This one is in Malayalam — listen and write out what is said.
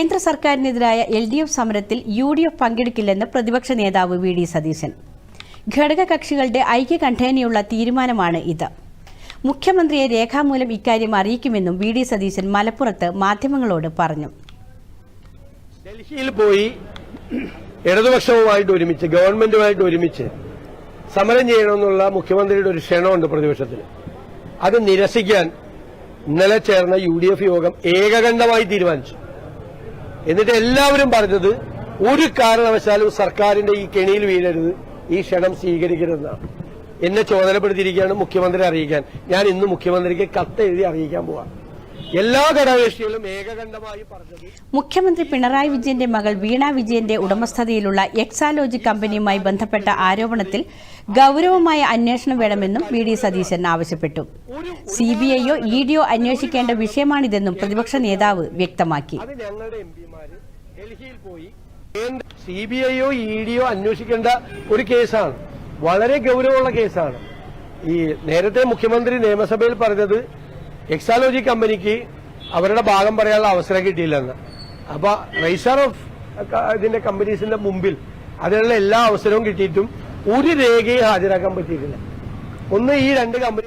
കേന്ദ്ര സർക്കാരിനെതിരായ എൽ ഡി എഫ് സമരത്തിൽ യു ഡി എഫ് പങ്കെടുക്കില്ലെന്ന് പ്രതിപക്ഷ നേതാവ് വി ഡി സതീശൻ. ഘടകകക്ഷികളുടെ ഐക്യകണ്ഠേനയുള്ള തീരുമാനമാണ് ഇത്. മുഖ്യമന്ത്രിയെ രേഖാമൂലം ഇക്കാര്യം അറിയിക്കുമെന്നും വി ഡി സതീശൻ മലപ്പുറത്ത് മാധ്യമങ്ങളോട് പറഞ്ഞു. ഡൽഹിയിൽ പോയി ഇടതുപക്ഷവുമായിട്ട് ഒരുമിച്ച് ഗവൺമെന്റുമായിട്ട് ഒരുമിച്ച് സമരം ചെയ്യണമെന്നുള്ള മുഖ്യമന്ത്രിയുടെ ഒരു ക്ഷണമുണ്ട് പ്രതിപക്ഷത്തിൽ അത് നിരസിക്കാൻ ഇന്നലെ ചേർന്ന യു യോഗം ഏകകണ്ഠമായി തീരുമാനിച്ചു. എന്നിട്ട് എല്ലാവരും പറഞ്ഞത് ഒരു കാരണവശാലും സർക്കാരിന്റെ ഈ കെണിയിൽ വീഴരുത് ഈ ക്ഷണം സ്വീകരിക്കരുതെന്നാണ് എന്നെ ചുമതലപ്പെടുത്തിയിരിക്കുകയാണ് മുഖ്യമന്ത്രി അറിയിക്കാൻ. ഞാൻ ഇന്ന് മുഖ്യമന്ത്രിക്ക് കത്ത് എഴുതി അറിയിക്കാൻ പോവാം. എല്ലാ ഘടകകക്ഷികളും ഏകകണ്ഠമായി പറഞ്ഞത് മുഖ്യമന്ത്രി പിണറായി വിജയന്റെ മകൾ വീണ വിജയന്റെ ഉടമസ്ഥതയിലുള്ള എക്സാലോജി കമ്പനിയുമായി ബന്ധപ്പെട്ട ആരോപണത്തിൽ ഗൗരവമായ അന്വേഷണം വേണമെന്നും വി ഡി സതീശൻ ആവശ്യപ്പെട്ടു. സി ബി ഐയോ ഇ ഡിയോ അന്വേഷിക്കേണ്ട വിഷയമാണിതെന്നും പ്രതിപക്ഷ നേതാവ് വ്യക്തമാക്കി. സി ബി ഐയോ ഇ ഡിയോ അന്വേഷിക്കേണ്ട ഒരു കേസാണ്. വളരെ ഗൗരവമുള്ള കേസാണ്. ഈ നേരത്തെ മുഖ്യമന്ത്രി നിയമസഭയിൽ പറഞ്ഞത് എക്സാലോജി കമ്പനിക്ക് അവരുടെ ഭാഗം പറയാനുള്ള അവസരം കിട്ടിയില്ലെന്ന്. അപ്പൊ റൈസർ ഓഫ് ഇതിന്റെ കമ്പനീസിന്റെ മുമ്പിൽ അതിനുള്ള എല്ലാ അവസരവും കിട്ടിയിട്ടും ഒരു രേഖയും ഹാജരാക്കാൻ പറ്റിയിട്ടില്ല. ഒന്ന് ഈ രണ്ട് കമ്പനി